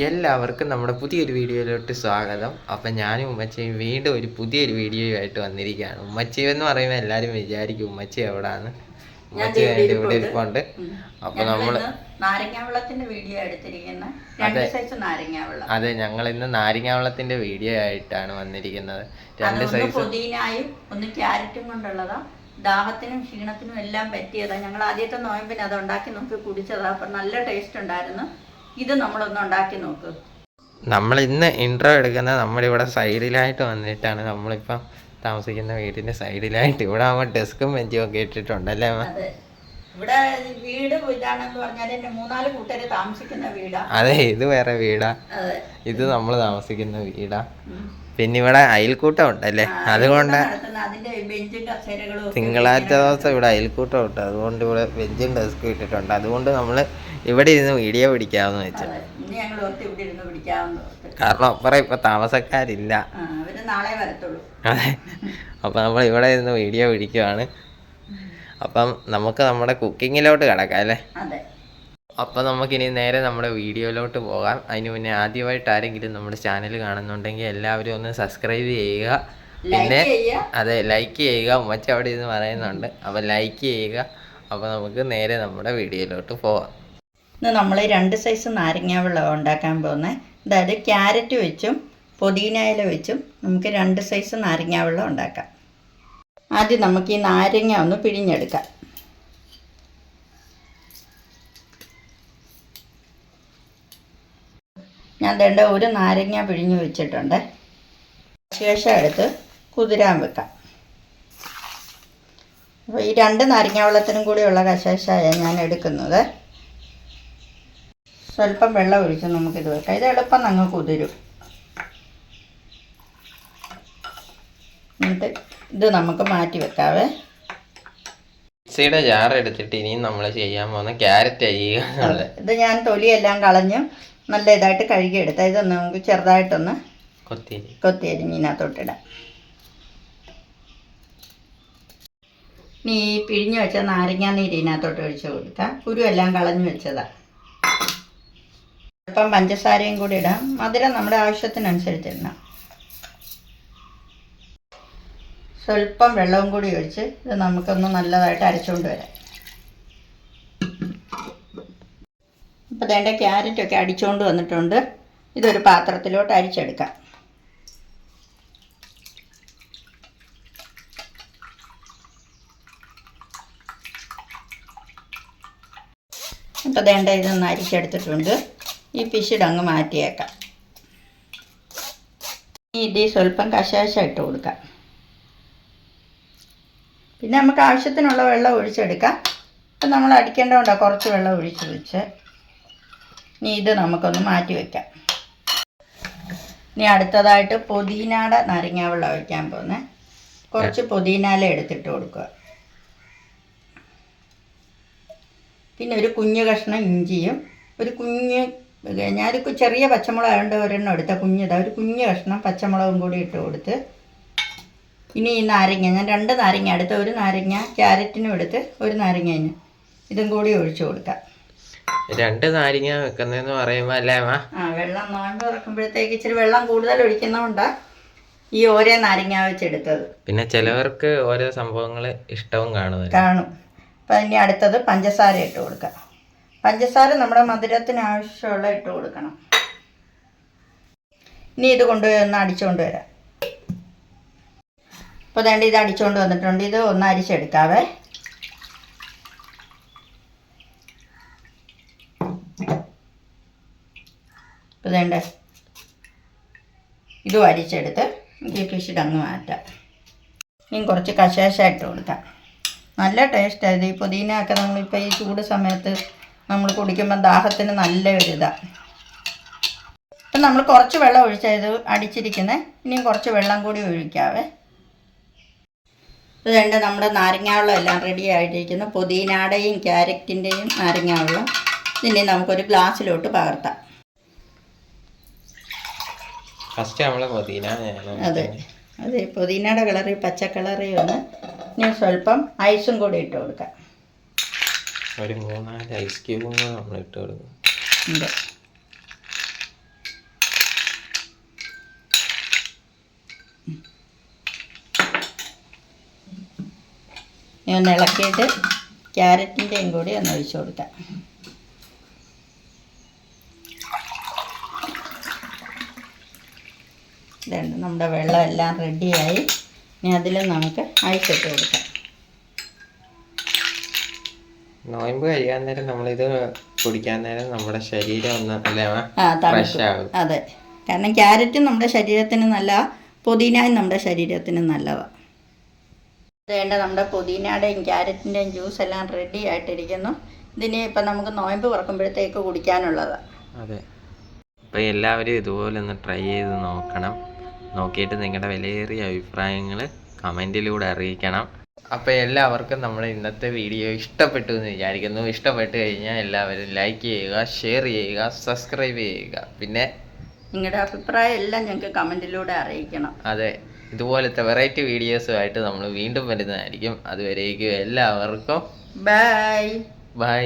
എല്ലാവർക്കും നമ്മുടെ പുതിയൊരു വീഡിയോയിലോട്ട് സ്വാഗതം. അപ്പം ഞാനും ഉമ്മച്ചയും വീണ്ടും ഒരു പുതിയൊരു വീഡിയോയുമായിട്ട് വന്നിരിക്കുകയാണ്. ഉമ്മച്ചി എന്ന് പറയുമ്പോൾ എല്ലാവരും വിചാരിക്കും ഉമ്മച്ചി എവിടാണ് ഉമ്മച്ചി വേണ്ടി ഇവിടെ ഇരിപ്പുണ്ട്. അപ്പോൾ നമ്മൾ നാരങ്ങാവെള്ളത്തിന്റെ വീഡിയോ എടുത്തിരിക്കുന്നത് അതെ. ഞങ്ങൾ ഇന്ന് നാരങ്ങാവെള്ളത്തിന്റെ വീഡിയോ ആയിട്ടാണ് വന്നിരിക്കുന്നത്. രണ്ട് സൈസ് പുതിനായും ഒന്ന് ക്യാരറ്റും കൊണ്ടുള്ളതാ. ദാഹത്തിനും ക്ഷീണത്തിനും എല്ലാം പറ്റിയതാ. ഞങ്ങൾ ആദ്യത്തെ നോയമ്പിന് അത് ഉണ്ടാക്കി നോക്കി കുടിച്ചതാ. അപ്പൊ നല്ല ടേസ്റ്റ് ഉണ്ടായിരുന്നു. ഇത് നമ്മളൊന്ന് ഉണ്ടാക്കി നോക്ക്. നമ്മൾ ഇന്ന് ഇൻട്രോ എടുക്കുന്ന നമ്മളിവിടെ സൈഡിലായിട്ട് വന്നിട്ടാണ്. നമ്മളിപ്പം താമസിക്കുന്ന വീടിന്റെ സൈഡിലായിട്ട്. ഇവിടെ ആകുമ്പോൾ ഡെസ്കും ബെഞ്ചും ഒക്കെ ഇട്ടിട്ടുണ്ട് അല്ലേ ഇവിടെ വീട് ഇതാണെന്ന് പറഞ്ഞാൽ എന്റെ മൂന്നാൽ കൂട്ടര് താമസിക്കുന്ന വീടാ. അതെ ഇത് വേറെ വീടാ. ഇത് നമ്മൾ താമസിക്കുന്ന വീടാ. പിന്നെ ഇവിടെ അയൽക്കൂട്ടം ഉണ്ടല്ലേ അതുകൊണ്ട് തിങ്കളാഴ്ച ദിവസം ഇവിടെ അയൽക്കൂട്ടം ഉണ്ട് അതുകൊണ്ട് ഇവിടെ ബെഞ്ചും ഡെസ്കും ഇട്ടിട്ടുണ്ട്. അതുകൊണ്ട് നമ്മൾ ഇവിടെ ഇരുന്ന് വീഡിയോ പിടിക്കാമെന്ന് വെച്ചു. കാരണം അപ്പുറം ഇപ്പൊ താമസക്കാരില്ല. അതെ. അപ്പൊ നമ്മൾ ഇവിടെ ഇരുന്ന് വീഡിയോ പിടിക്കുവാണ്. അപ്പം നമുക്ക് നമ്മുടെ കുക്കിങ്ങിലോട്ട് കിടക്കാം അല്ലേ? അപ്പം നമുക്കിനി നേരെ നമ്മുടെ വീഡിയോയിലോട്ട് പോകാം. അതിന് മുന്നേ ആദ്യമായിട്ട് ആരെങ്കിലും നമ്മുടെ ചാനൽ കാണുന്നുണ്ടെങ്കിൽ എല്ലാവരും ഒന്ന് സബ്സ്ക്രൈബ് ചെയ്യുക. പിന്നെ അതെ ലൈക്ക് ചെയ്യുക. ഉമ്മച്ച അവിടെ ഇരുന്ന് പറയുന്നുണ്ട്. അപ്പം ലൈക്ക് ചെയ്യുക. അപ്പോൾ നമുക്ക് നേരെ നമ്മുടെ വീഡിയോയിലോട്ട് പോവാം. ഇന്ന് നമ്മൾ രണ്ട് സൈസ് നാരങ്ങ വെള്ളം ഉണ്ടാക്കാൻ പോകുന്നത്. അതായത് ക്യാരറ്റ് വെച്ചും പൊതീനയില വെച്ചും നമുക്ക് രണ്ട് സൈസ് നാരങ്ങ വെള്ളം ഉണ്ടാക്കാം. ആദ്യം നമുക്ക് ഈ നാരങ്ങ ഒന്ന് പിഴിഞ്ഞെടുക്കാം. ഞാൻ വേണ്ട ഒരു നാരങ്ങ പിഴിഞ്ഞ് വെച്ചിട്ടുണ്ട്. ശേഷം എടുത്ത് കുതിരാൻ വെക്കാം. അപ്പോൾ ഈ രണ്ട് നാരങ്ങ വെള്ളത്തിനും കൂടിയുള്ള കശേഷയാണ് ഞാൻ എടുക്കുന്നത്. സ്വല്പം വെള്ളം ഒഴിച്ച് നമുക്കിത് വെക്കാം. ഇത് എളുപ്പം അങ്ങ് കുതിരും. എന്നിട്ട് ഇത് നമുക്ക് മാറ്റി വെക്കാവേ. മിക്സിയുടെ ജാർ എടുത്തിട്ട് ഇനിയും നമ്മൾ ചെയ്യാൻ പോകുന്ന ക്യാരറ്റ് അരിയുക ഇത് ഞാൻ തൊലിയെല്ലാം കളഞ്ഞു നല്ല ഇതായിട്ട് കഴുകിയെടുത്ത. ഇതൊന്ന് നമുക്ക് ചെറുതായിട്ടൊന്ന് കൊത്തിരി. കൊത്തി അരിഞ്ഞിനകത്തോട്ടിടാം നീ പിഴിഞ്ഞ് വെച്ച നാരങ്ങാ നീര് ഇതിനകത്തോട്ട് ഒഴിച്ച് കൊടുക്കാം. കുരു എല്ലാം കളഞ്ഞു വെച്ചതാണ് അല്പം പഞ്ചസാരയും കൂടി ഇടാം. മധുരം നമ്മുടെ ആവശ്യത്തിനനുസരിച്ച് ഇടണം. സ്വല്പം വെള്ളവും കൂടി ഒഴിച്ച് ഇത് നമുക്കൊന്ന് നല്ലതായിട്ട് അരച്ചുകൊണ്ട് വരാം. ഇപ്പോൾ വേണ്ട ക്യാരറ്റൊക്കെ അടിച്ചുകൊണ്ട് വന്നിട്ടുണ്ട്. ഇതൊരു പാത്രത്തിലോട്ട് അരിച്ചെടുക്കാം. അപ്പോൾ വേണ്ട ഇതൊന്ന് അരിച്ചെടുത്തിട്ടുണ്ട്. ഈ പിശിട് അങ്ങ് മാറ്റിയേക്കാം. ഇതിൽ സ്വല്പം കശാശ ഇട്ട് കൊടുക്കാം. പിന്നെ നമുക്ക് ആവശ്യത്തിനുള്ള വെള്ളം ഒഴിച്ചെടുക്കാം. അപ്പം നമ്മൾ അടിക്കേണ്ടതുകൊണ്ടാണ് കുറച്ച് വെള്ളം ഒഴിച്ച് വെച്ച്. ഇനി ഇത് നമുക്കൊന്ന് മാറ്റി വയ്ക്കാം ഇനി അടുത്തതായിട്ട് പുതിനാട നാരങ്ങ വെള്ളം ഒഴിക്കാൻ പോകുന്നത് കുറച്ച് പുതിനാല എടുത്തിട്ട് കൊടുക്കുക. പിന്നെ ഒരു കുഞ്ഞു കഷ്ണം ഇഞ്ചിയും ഒരു കുഞ്ഞ് ഞാനൊരു ചെറിയ പച്ചമുളക് ആയതുകൊണ്ട് ഒരെണ്ണം എടുത്ത കുഞ്ഞിതാ ഒരു കുഞ്ഞു കഷ്ണം പച്ചമുളകും കൂടി ഇട്ട് കൊടുത്ത് ഇനി ഈ നാരങ്ങ ഞാൻ രണ്ട് നാരങ്ങ എടുത്ത് ഒരു നാരങ്ങ ക്യാരറ്റിനും എടുത്ത് ഒരു നാരങ്ങ ഇതും കൂടി ഒഴിച്ചു കൊടുക്കാം. രണ്ട് നാരങ്ങ വെക്കുന്നതെന്ന് പറയുമ്പോൾ അല്ലേ അമ്മ ആ വെള്ളം നോണ്ട് തുറക്കുമ്പോഴത്തേക്ക് ഇച്ചിരി വെള്ളം കൂടുതൽ ഒഴിക്കുന്നതുകൊണ്ടാ ഈ ഓരോ നാരങ്ങ വെച്ചെടുത്തത്. പിന്നെ ചിലവർക്ക് ഓരോ സംഭവങ്ങൾ ഇഷ്ടവും കാണും. കാണും. അപ്പം ഇനി അടുത്തത് പഞ്ചസാര ഇട്ട് കൊടുക്കാം. പഞ്ചസാര നമ്മുടെ മധുരത്തിന് ആവശ്യമുള്ള ഇട്ട് കൊടുക്കണം. ഇനി ഇത് കൊണ്ടുപോയി ഒന്ന് അടിച്ചുകൊണ്ട് വരാം. ഇപ്പോൾ വേണ്ട ഇത് അടിച്ചുകൊണ്ട് വന്നിട്ടുണ്ട്. ഇത് ഒന്ന് അരിച്ചെടുക്കാവേ. ഇപ്പോൾ വേണ്ട ഇതും അരിച്ചെടുത്ത് ഈ ഫിഷിഡ് അങ്ങ് മാറ്റാം. ഇനി കുറച്ച് കശേഷമായിട്ട് കൊടുക്കാം. നല്ല ടേസ്റ്റാണ് ഈ പുതിനയൊക്കെ നമ്മളിപ്പോൾ ഈ ചൂട് സമയത്ത് നമ്മൾ കുടിക്കുമ്പോൾ ദാഹത്തിന് നല്ല ഒരു ഇതാണ് ഇപ്പം നമ്മൾ കുറച്ച് വെള്ളം ഒഴിച്ചാൽ ഇത് അടിച്ചിരിക്കുന്നത് ഇനിയും കുറച്ച് വെള്ളം കൂടി ഒഴിക്കാവേ. ഇത് രണ്ട് നമ്മുടെ നാരങ്ങാവെള്ളം എല്ലാം റെഡി ആയിട്ടിരിക്കുന്നു. പുതിനാടയും ക്യാരറ്റിന്റെയും നാരങ്ങാവെള്ളം. ഇതിനെ നമുക്കൊരു ഗ്ലാസ്സിലോട്ട് പകർത്താം. ഫസ്റ്റ് നമ്മൾ പുതിന അതെ. അതെ പുതിനയുടെ കളറി പച്ച കളറി ഒന്ന് ഇനി സ്വല്പം ഐസും കൂടി ഇട്ട് കൊടുക്കാം. ഒരു മൂന്നാൽ ഐസ് ക്യൂബും കൂടെ നമ്മൾ ഇട്ട് കൊടുക്കും. Mm-hmm. ഇനി ഒന്ന് ഇളക്കിയിട്ട് ക്യാരറ്റിന്റെയും കൂടി ഒന്ന് ഒഴിച്ചു കൊടുക്കാം. ഇതുണ്ട് നമ്മുടെ വെള്ളം എല്ലാം റെഡിയായി. ഇനി അതിൽ നമുക്ക് അഴിച്ചിട്ട് കൊടുക്കാം. നോയമ്പ് കഴിയാൻ നേരം നമ്മളിത് കുടിക്കാൻ നേരം നമ്മുടെ ശരീരം ഒന്ന് അതെ. കാരണം ക്യാരറ്റ് നമ്മുടെ ശരീരത്തിന് നല്ല പുതിനയും നമ്മുടെ ശരീരത്തിന് നല്ലതാണ് വേണ്ട നമ്മുടെ പുതിനയുടെയും ക്യാരറ്റിന്റെയും ജ്യൂസ് എല്ലാം റെഡി ആയിട്ടിരിക്കുന്നു. ഇതിന് ഇപ്പം നമുക്ക് നോയമ്പ് തുറക്കുമ്പോഴത്തേക്ക് കുടിക്കാനുള്ളത്. അതെ. അപ്പോൾ എല്ലാവരും ഇതുപോലെ ഒന്ന് ട്രൈ ചെയ്ത് നോക്കണം. നോക്കിയിട്ട് നിങ്ങളുടെ വിലയേറിയ അഭിപ്രായങ്ങൾ കമന്റിലൂടെ അറിയിക്കണം. അപ്പോൾ എല്ലാവർക്കും നമ്മുടെ ഇന്നത്തെ വീഡിയോ ഇഷ്ടപ്പെട്ടു എന്ന് വിചാരിക്കുന്നു. ഇഷ്ടപ്പെട്ട് കഴിഞ്ഞാൽ എല്ലാവരും ലൈക്ക് ചെയ്യുക ഷെയർ ചെയ്യുക സബ്സ്ക്രൈബ് ചെയ്യുക. പിന്നെ നിങ്ങളുടെ അഭിപ്രായം എല്ലാം ഞങ്ങൾക്ക് കമന്റിലൂടെ അറിയിക്കണം. അതെ. ഇതുപോലത്തെ വെറൈറ്റി വീഡിയോസുമായിട്ട് നമ്മൾ വീണ്ടും വരുന്നതായിരിക്കും. അതുവരേക്കും എല്ലാവർക്കും ബൈ ബൈ